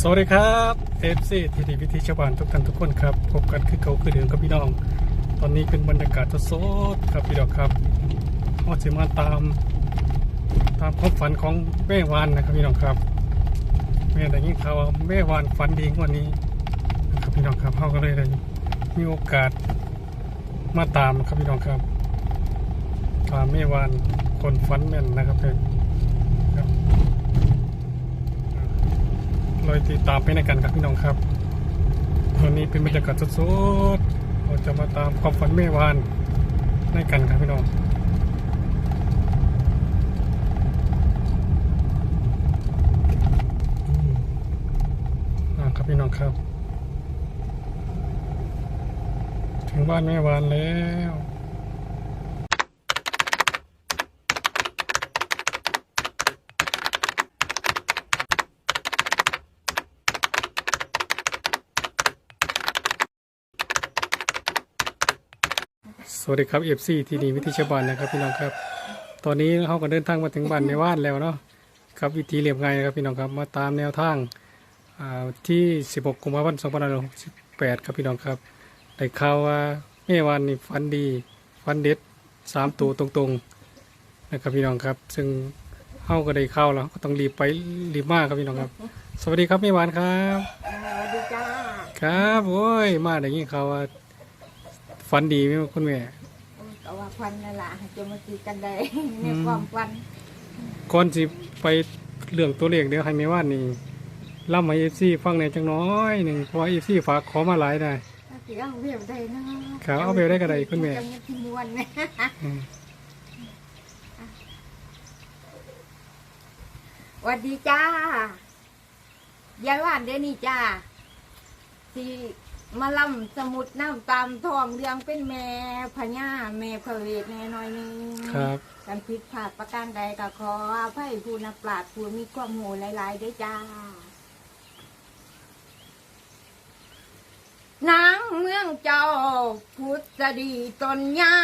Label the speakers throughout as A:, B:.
A: สวัสดีครับเอฟซีทีดีวิธีชาวบ้านทุกท่านทุกคนครับพบกันคือเขาคือเดิมกับพี่น้อง ตอนนี้เป็นบรรยากาศสดๆครับพี่น้องครับฮอดสิมาตามตามความฝันของแม่วานนะครับพี่น้องครับแม่ได้ยินข่าวว่าแม่วานฝันดีกว่านี้นะครับพี่น้องครับเขาก็เลยได้มีโอกาสมาตามครับพี่น้องครับตามแม่วานคนฝันแม่นนะครับเพื่อนครับ เราติดตามไปในกันครับพี่น้องครับวันนี้เป็นบรรยากาศสดๆเราจะมาตามความฝันแม่วานในกันครับพี่น้องอืมอ่าครับพี่น้องครับ ถึงบ้านแม่วานแล้ว สวัสดีครับเอฟซีทีดีวิธีชาวบ้านนะครับพี่น้องครับ ตอนนี้เขาก็เดินทางมาถึงบ้านในว่านแล้วเนาะครับวิธีเรียบง่ายนะครับพี่น้องครับมาตามแนวทางอ่าที่ 16 กุมภาพันธ์ 2568 ครับพี่น้องครับได้ข่าวว่าแม่วานนี่ฟันดีฟันเด็ดสามตัวตรงๆนะครับพี่น้องครับ ซึ่งเขาก็ได้ข่าวแล้วก็ต้องรีบไปรีบมาครับพี่น้องครับ สวัสดีครับแม่วานครับ
B: สวัสดีจ้า
A: ครับโอ้ยมาได้ยินข่าวว่า ฟันดีไหมคุณแม่
B: ก็ว่าควันนั่นแหละจะมาตีกันได้ ในความควัน
A: ก่อนสิไปเรื่องตัวเลขเดี๋ยวให้แม่ว่านนี่ล่ำให้เอฟซีฟังในอยจังน้อยหนึ่งเพราะเอฟซีฝากขอมาหลายได้
B: สิเอาเวียบได้นะครับ
A: เอาเวียบได้ก็ได้คุณแม่
B: จังที่มวนนะ
A: อืม
B: สวัสดีจ้ายายว่านเดยวนี่จ้าที่ มาล่ำสมุดน้ำตามทองเรื่องเป็นแม่พญาแม่พระเวทแน่น้อยหนึง
A: ครับ
B: การผิดพลาดประการใดก็ขออภัยผู้นักปราชญ์ผู้มีความโหหลายๆด้วยจ้านางเมืองเจ้าพุทธดีตนยา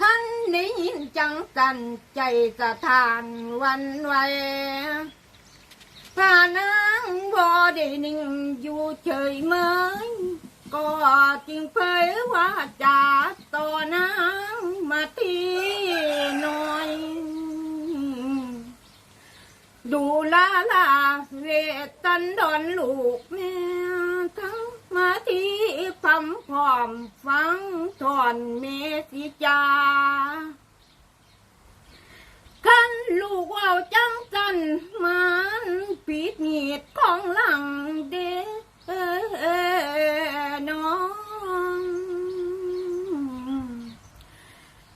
B: ขันได้ยินจังสันใจสะทานหวันไหว พานางบ่ได้นิ่งอยู่เฉยเมยก็จึงเผยว่าจาต่อนางมาทีหน่อย ดูลาลาเวตันดอนลูกแม่ทั้งมาที่พำพร้อมฟังทอนเมสิจาขันลูกเอาจังจันมัน ปิดหนีดของหลังเดน้อง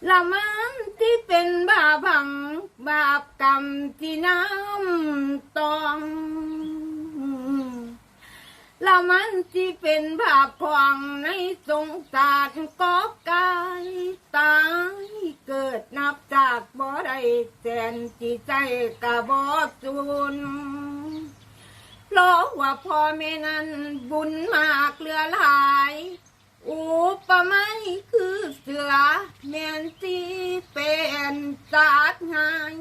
B: ละมันที่เป็นบาพัง บาปกรรมที่น้ำตองละมันที่เป็นบาปของในสงสารก็กา นับจากบ่ได้แสนจิตใจกะบ่จุนเพราะว่าพ่อแม่นั้นบุญมากเหลือหลาย อุปมาคือเสือแมนสีเป็นสาดงาน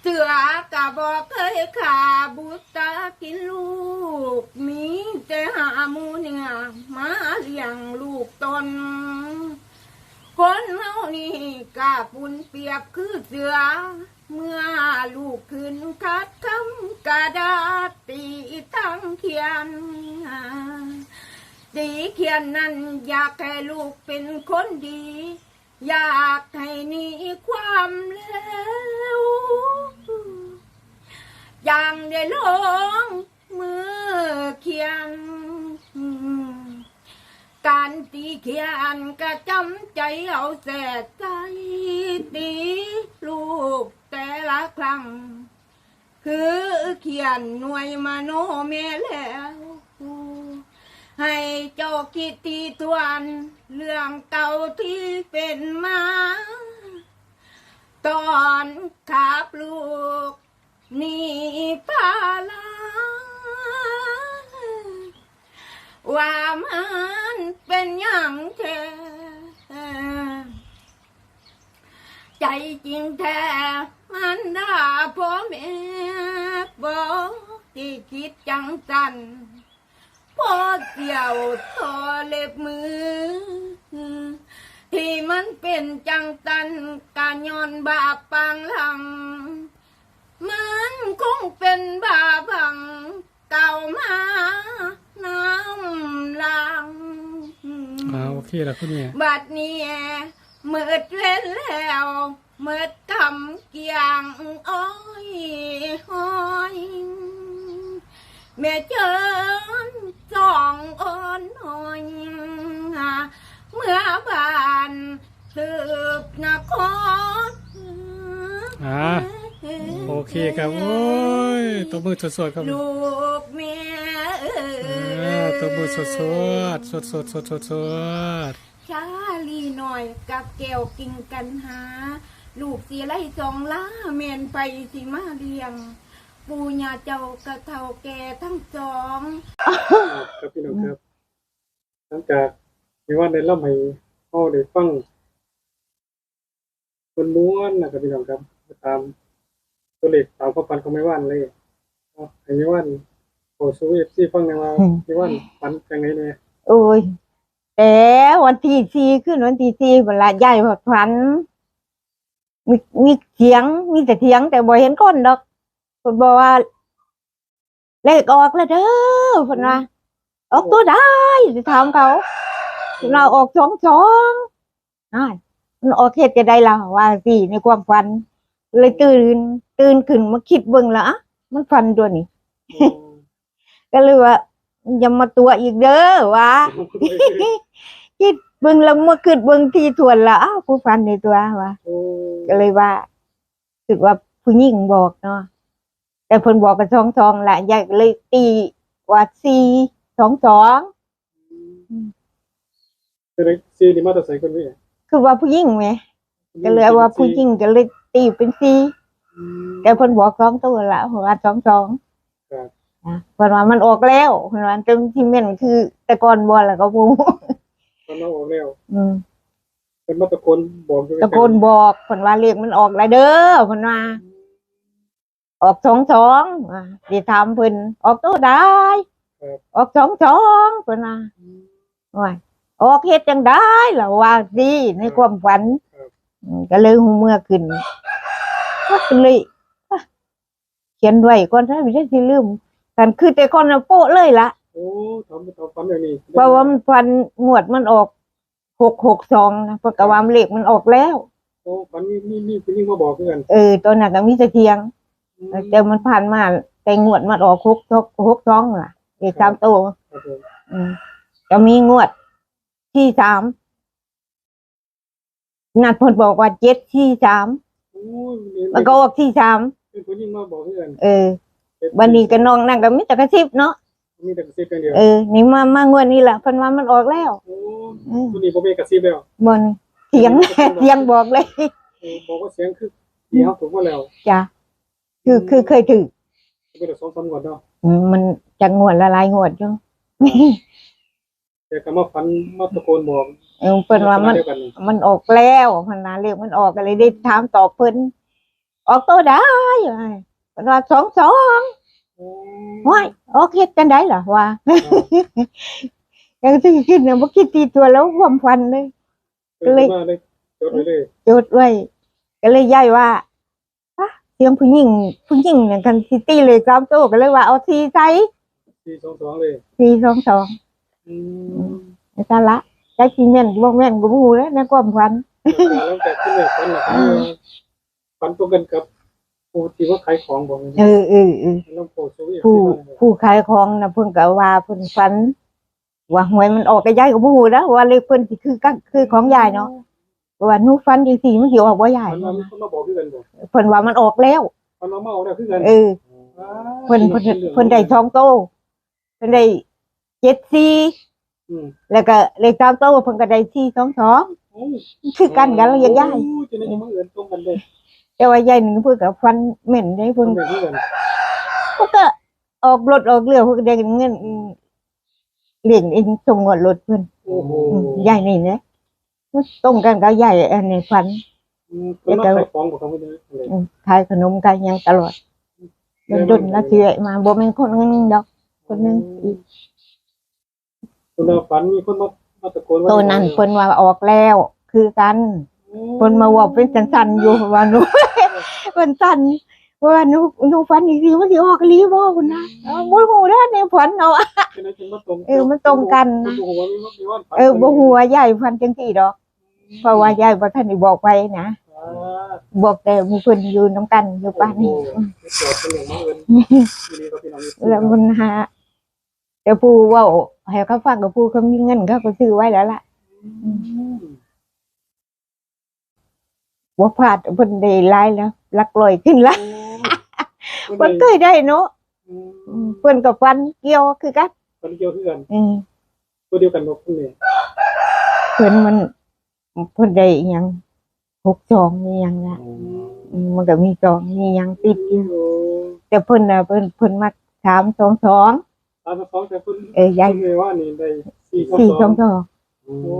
B: เสือกะบอกเคยขาบุตรกินลูก มีแต่หามูเนี่ยมาเลี้ยงลูกตน คนเฮานี่กาปุ่นเปียบคือเสือ เมื่อลูกขึ้นคัดคำกระดาษตีทั้งเขียน ตีเขียนนั้นอยากให้ลูกเป็นคนดี อยากให้หนีความเลวอย่างได้ลงมือเขียน การ ตีเขียนก็จำใจเอาแสดใจตีลูกแต่ละครั้ง คือเขียนหน่วยมโนเมแล้ว ให้เจ้าคิดทีทวนเรื่องเก่าที่เป็นมา ตอนขับลูกหนี่พาลาว่ามันเป็นอย่างแท้ใจจริงแท้มันด่าพ่อแม่
C: ที่คิดจังสันพอเกี่ยวทอเล็บมือ ที่มันเป็นจังสันการย้อนบาปปังหลัง มันคงเป็นบาบัง เก่ามาน้ำลัง
D: อ่าโอเคแล้วคุณแม่
C: บัดนี้เมื่อเล่นแล้วเมื่อทำเกียงอ้อยห้อยแม่เจิญสองอ่อนหอยเมื่อบานสืบนคร
D: อ่าโอเคครับ โอ้ยตัวมือสดๆครับ
C: ลูกแม่เอ้
D: อ่าย ตัวมือสดสดสดสดสดสดสด
C: ชาลีหน่อยกับแก้วกินกันหา ลูกสีไล่สองล้าเมนไปสิมาเลี้ยง ปูญาเจ้ากระเทาแก่ทั้งสอง
D: ครับพี่น้องครับหลังจากมีว่าในล่ำให้พ่อได้ฟังคนม้วนนะครับพี่น้องครับ ตามตัวเลขตามความฝันของไม่ว่านเลยเอาให้ไม่ว่าน โอ้ซูเอฟซีฟังในว่าไม่ว่านฝันจังไงเนี่ย
B: โอ้ยแต่วันที่สี่ขึ้นวันที่สี่เวลาใหญ่พอฝันมีมีเสียงมีแต่เสียงแต่บ่เห็นคนดอกคนบอกว่าเลขออกแล้วเด้อเพิ่นว่าออกตัวได้สิถามเขาเพิ่นว่าออกสองสองอ่ามันออกเฮ็ดจะได้ล่ะว่าสิในความฝัน เลยตื่นตื่นขึ้นมาคิดเบิ่งและอะมันฝันตัวนี้ ก็เลยว่าอย่ามาตัวอีกเด้อว่าคิดเบิ่งแล้วเมื่อคืนเบิ่งทีทวนและอ้าวกูฝันในตัวว่า
D: โอ้
B: ก็เลยว่ารู้สึกว่าผู้หญิงบอกเนาะแต่เพิ่นบอกกันสองสองแหละยายก็เลยตีว่าสี่สองสอง
D: คือในซีนี่มาแตรใส่คนนี้
B: คือว่าผู้หญิงไหมก็เลยว่าผู้หญิงก็เลยตีเป็นสี่แต่เพิ่นบอกสองตัวละเพราะว่าสองสอง
D: ครับ
B: อะเพิ่นว่ามันออกแล้วเพิ่นว่าเต็มที่เม่นคือแต่ก่อนบ่แล้วก็บ่
D: มันเอาออกแล้ว
B: อืม
D: เป็นมาตะโกนบอกอยู่
B: ตะโกนบอกเพิ่นว่าเลขมันออกแล้วเด้อเพิ่นว่าออกสองสองอะสิถามเพิ่นออกตัวได้ออกสองสองเพิ่นว่าว่าออกเฮ็ดจังได้ล่ะว่าสิในความฝันอืมก็เลยหูเมื่อขึ้นก็เลยอะเขียนไว้ก่อนถ้าไม่ใช่สิลืม กันคือแต่ก่อนน่ะโป๊ะเลยล่ะ
D: โอ้ทำทำฝันอย่างนี้
B: เพราะว่ามันฟันงวดมันออกหกหกสองนะเพราะกะว่าเลขมันออกแล้ว
D: โอ้ฝันมีมีมีผู้หญิงมาบอกเพื่อน
B: เออตัวนั้นก็มีแต่เทียงแต่มันผ่านมาแต่งวดมันออกหกหกหกสองล่ะเอกสามตัว
D: ครับผม
B: อืมก็มีงวดที่สามนัดพลบอกว่าเจ็ดที่สาม
D: โอ้ย
B: มันก็ออกที่สาม
D: เป็นผู้หญิงมาบอกเพื่อน
B: เออ วันนี้ก็น้องนั่งก็มีแต่กระซิบเนาะ
D: มีแต่กระซิบอย่างเดียว
B: เออนี่มามางวดนี้แหละเพันว่ามันออกแล้ว
D: โอ้ผู้นี้ผมมีกระซิบแล้ว
B: บนเสียงเสียงบอกเลย
D: เออบอกว่าเสียงคือเสียงถูกมาแล้ว
B: จ้ะคือคือเคยถือ
D: เป็นสองสามงวดเนาะ
B: อืมมันจะงวดละลายงวดอยู่
D: แต่ก็มาฝันมาตะโกนบอก
B: เออเพิ่นว่ามัน
D: เดียวกันนี่
B: มันออกแล้วพันนาเรียกมันออกก็เลยได้ถามตอบเพิ่นออกตัวได้ว่า เพิ่นว่าสองสอง
D: โอ้
B: ว้ายออกเฮ็ดกันได้เหรอว่ายังที่คิดเนี่ยบ่คิดตีตัวแล้วความฟันเลย
D: เป็นมาเลยจดไว้เลย
B: จดไว้ก็เลยย้ายว่าฮะเสียงผู้หญิงผู้หญิงเนี่ยกันสิตีเลยสามตัวก็เลยว่าเอาทีใส่
D: สี่สองสองเลย
B: ทีสองสอง
D: อืม
B: ไอ้ตาละใจสิแม่นบ่แม่นก็บ่ฮู้แล้วในความฝัน
D: แล้วแต่ขึ้นเลยฝันหลักฝันตรงกันกับ ผู้ที่ว่าขายของบอก
B: เออเออเออ
D: น้องโปรโซเวียต
B: ผู้ผู้ขายของนะเพิ่นก็ว่าเพิ่นฝัน ว่าหวยมันออกกับยายก็บ่ฮู้นะว่าเลขเพิ่นสิคือกันคือของยายเนาะว่าหนูฝันจังซี่มันสิออกบ่ยาย
D: มันมามีคนมาบอกคือกันบอก
B: เพิ่นว่ามันออกแล้ว
D: มันมาเมาเนี่ยคือกัน
B: เออเพิ่นเพิ่นเพิ่นได้ทองโตเพิ่นได้74
D: อืม
B: แล้วก็เลขตามโตเพิ่นก็ได้422
D: โอ้
B: คือกันกันแล้วยายยาย
D: โอ้จะได้มาเอินตรงกันเลย
B: แต่ว่ายายนึงเพิ่นก็ฝันแม่นได้
D: เพิ่
B: เพิ่
D: น
B: น
D: เป็นคือกัน
B: เพิ่นก็ออกรถออกเรือเพิ่นก็ได้เงินเลี้ยงเองส่งงวดรถเพิ่น
D: โอ้โห
B: อืมใหญ่นี่นะตรงกันกับใหญ่อันในฝัน
D: เพิ่นมาขายของบอกเขาไม่ได้เลย
B: อืมขายขนมขายหยังตลอดดนดนแล้วเชื่อมาบ่แม่นคนนึงดอก คนนึงอีก
D: คนเราฝันมีคนมามาตะโกนว่า
B: ตัวนั้นเพิ่นว่าออกแล้ว คือกัน เพิ่นมาบอกเป็นสั่นๆอยู่ว่าหนูเพิ่นสั่นว่าหนูหนูฝันอีกทีมันสิออกอีหลีบ่พุ่นนะเอาบ่ฮู้เด้อในฝันเอาอะ
D: เป็นอะไรกันมาตรง
B: เออมันตรงกันนะ
D: บ่ฮู้ว่ามีมีวันฝัน
B: เออบ่ฮู้ว่ายายฝันจังซี่ดอกเพราะว่ายายบ่ทันได้บอกไปนะ
D: อ่า
B: บอกแต่หมู่เพิ่นอยู่นํกันอยู่บ้านนี้
D: โอ้โหเกิดเป็นอย่างบังเอิญทีนี้ก็พี่น้อง
B: แล้วมันหาแต่ผู้เว้าให้เขาฟังกับผู้เขามีเงินเขาก็ซื้อไว้แล้วล่ะ
D: อืม
B: บ่พลาดเพิ่นได้หลายแล้วหลักร้อยขึ้นละ
D: โอ้
B: เพิ่นเคยได้เนาะ
D: อื
B: อื
D: ม
B: มเพิ่นก็ฟันเกี่ยวคือกัน
D: คนเดียวคือกัน
B: อืม
D: ตัวเดียวกันบ่คุณเนี่ย
B: เพิ่นมันเพิ่นได้อิหยังหกจองมีหยังละอืมมันก็มีจองมีหยังติดอยู่
D: โอ้
B: แต่เพิ่นน่ะเพิ่นเพิ่นมักถามสองสอง
D: ตามมาฟ้องแต่คุณ
B: เออยาย
D: คุณเลยว่านี่ได้สี่
B: สี่สอง
D: ส
B: ส
D: อง
B: อง
D: โอ้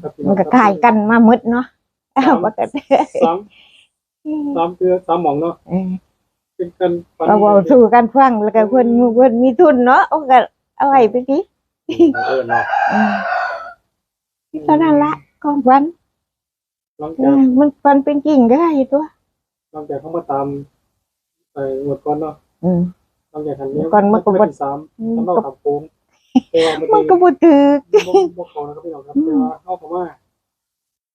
D: ครับพี่
B: มันก็คล้ายกันมาหมดเนาะ อ้าวว่ากัน
D: สามสามเทือสามหม่องเนาะ
B: เออ
D: เป็นกันฝัน
B: ก็เว้าสู่กันฟังแล้วก็เพิ่นเพิ่นมีทุนเนาะเอาก็เอาไว้ไปสิ
D: เออเนาะ
B: อืมเท่านั้นละของฟัน
D: หลัง
B: เอ
D: จาก
B: อมันฟันเป็นจริงก็ได้ตัว
D: หลังจากเขามาตามไอ้งวดก่อนเนาะ
B: อืม
D: หลังจากทันนี้
B: ก่อนมันก็บ่
D: บ่สามตำเราทำโค้งแต่ว่ามัน
B: มันก็บ่ถือ
D: บ่บ่เขานะครับพี่น้องครับแต่ว่าเฮาก็ว่า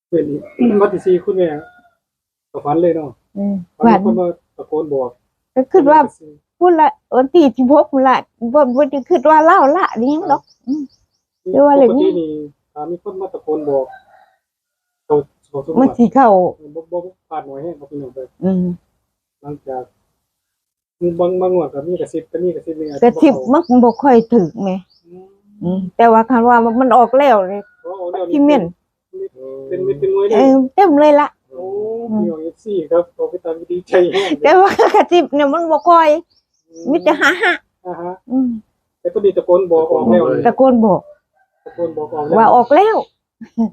D: เป็นวันที่สี่คุณแม่ก็ฝันเลยเนาะ
B: อืม
D: ฝัน
B: ฝัน
D: มีคนมาตะโกนบอก
B: ก็คิดว่าพูดละวันที่สิบหกพุ่นละบ่บ่ได้คิดว่าเล่าละนี่หยังดอกเดี๋ยวว่าอะไร
D: ปก
B: เนี่
D: ติ
B: ย
D: นี่ถ้ามีคนมาตะโกนบอกเขาเขาสม
B: มัน
D: บัติ
B: สิเข้า
D: บ่บ่ผ่านหน่วยให้บ่พี่น้องไป
B: อืม
D: หลังจากบางบางงวดก็มีกระซิบก็มีกระซิบนึงอาจ
B: กระ
D: จะ
B: สิบ
D: เข้า
B: มันบ่ค่อยถึกแหม
D: อืม
B: อืมแต่ว่าคันว่ามันออกแล้วเลย
D: เพราะเอาแล้ว
B: ที่เม่น
D: เป็นเป็นเป็นมวย
B: เอ
D: เลย
B: อเต็มเลยละ
D: โอ้มีของ FC ครับโอไปตามดีใจแฮง
B: แต่ว่ากระสิบเนี่ยมันบ่ค่อยมีแต่หาหา
D: อ่าฮะ
B: อืม
D: แต่ก็ดีตะโกนบอกออกแล้ว
B: ตะโกนบอก
D: ตะโกนบอกออกแล้ว
B: ว่าออกแล้ว
D: อื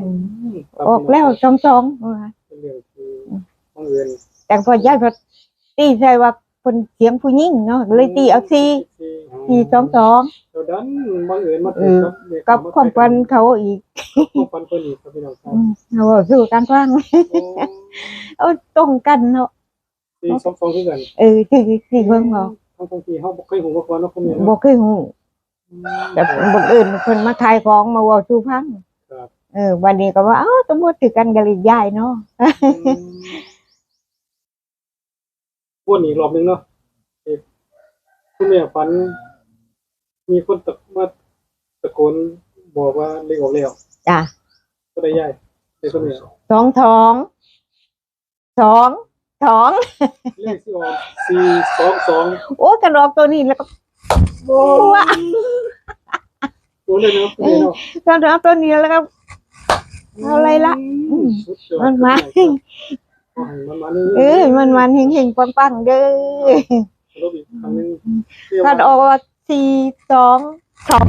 B: อืม
D: มครับ
B: ออกแล้วสองสองว่า
D: เป็นเรื่องที่บังเอิญ
B: แต่พอยายพอตีใส่ว่าเพิ่นเสียงผู้หญิงเนาะเลยตีเอาสี่ สี่สองสอง
D: เดี๋ยวดันบังเอิญมา
B: เอ
D: ถึง
B: อ
D: ครับเด็
B: กับความฝันเขาอีก
D: ความฝันเพิ่นอีกครับพี่น้องครับ
B: อืมเอาเว้าสู่กันฟัง
D: โอ้
B: เอาตรงกันเนาะ
D: สี่สองสองคือกัน
B: เออที่ที่เบิ่งเนาะ
D: ทั้งทั้งที่เฮาบ่เคยหูมาก่อนเนาะคนนี้
B: บ่
D: เนาะ
B: เคยฮู้แต่บังเอิญเพิ่นมาขายของมาเว้าสู่ฟัง
D: ครับ
B: เออ วันนี้ก็ว่าเอ้าสมมุติถือกันก็เลยย้ายเนาะ
D: วนอีกรอบหนึงเนาะเอ่อคุณแม่ฝัน มีคนตะมาตะโกนบอกว่าเลขออกแล้ว
B: จ้ะ
D: ก็ได้ย้ายได้คุณแม่
B: สองทองสองสอง
D: เลขที่ออกสี่สองสอง
B: โอ้กระดอกตัวนี้แล้วก็ว้า
D: ตัวเลยเนาะคุณแม่เนาะ
B: กระดอกตัวนี้แล้วก็เอาอะไรละอืม
D: สุดยอด
B: มันมา
D: ขอให้มันมานี่
B: เอ้ยมันมันเฮงๆปังๆเด้อ
D: ลบอีกครั้งหนึง
B: ถ้าออกว่า สี่สองสอง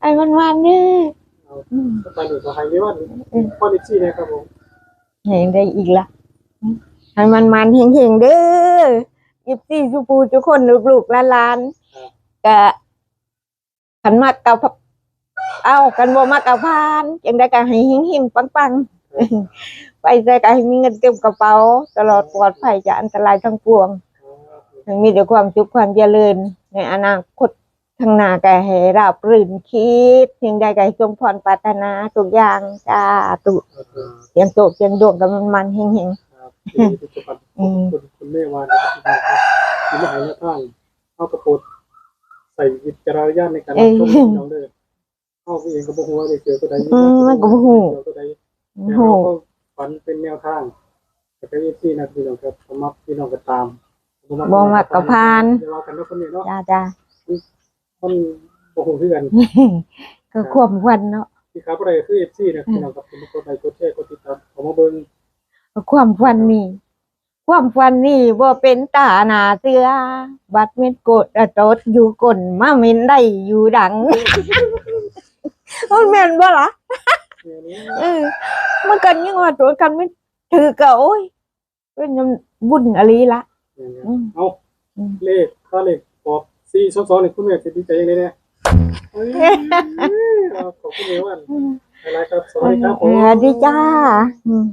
B: ไอ้มันมันเด้ออืม
D: ไปหนึ่งขอให้เรียกว่าข้อที่สี่นะครับผม
B: เห็นได้อีกละให้มันมันเฮงๆเด้อยิบซี่ชูปูทุกคนลูกๆหลานๆก็ขันมากกับเอากันบ่มากกับพานจังได้ก็ให้เฮงๆปังๆ ไปได้ก็ให้มีเงินเต็มกระเป๋า ตลอดปลอดภัยจากอันตรายทั้งปวงให้มีแต่ความสุขความเจริญ ในอนาคตทางหน้าก็ให้ราบรื่นคิดสิ่งใดก็ให้สมพรปรารถนาทุกอย่างจ้าตุเสียงโตเสียงดวงกับมันมันๆเฮง
D: ครับที่ปัจจุบันคุณคุณแม่วานนะครับที่มาให้หน้าท่านเอากระโปดใส่วิจารณญาณในการรับชมน้องเด้อเข้าเองก็บ่ฮู้ว่าได้เจอตัวใดเจอตัวใด
B: ๆโอ้
D: แต่
B: โห
D: เราก็ ฝันเป็นแนวทางแต่ก็ยี่ที่นะพี่น้องครับสมัครพี่น้องก็ตาม
B: บ่มักกับพาน
D: เดี๋ยวเรากันเนาะคนนี้เนาะ
B: จ้าจ้า
D: มันบ่ฮู้คือกัน
B: ก็ความวันเนาะ
D: ที่ครับอะไรคือ FC นะพี่น้องครับผมกดไลค์กดแชร์กดติดตามขอมาเบิ่ง
B: ความฟันนี่ความฟันนี่บ่เป็นตาหนาเสือบัดเม็ดโกดอะโตดอยู่ก้นมาเม็นได้อยู่ดังมันแม่นบ่ล่ะ
D: เนี่ยนี้
B: เออมันกันยังว่าตัวกันไม่เธถือก็โอ้ยเป็นน้ำบุญอะไรละอืม
D: เอา
B: อืม
D: เลขถ้าเลขออกสี่สองสองนี่คุณแม่จะดีใจยังไงเนี่ยเอ้ยเอาขอบคุณเมียวันอะไรครับสวัสดีครับผม
B: สวัสดีจ้าอืม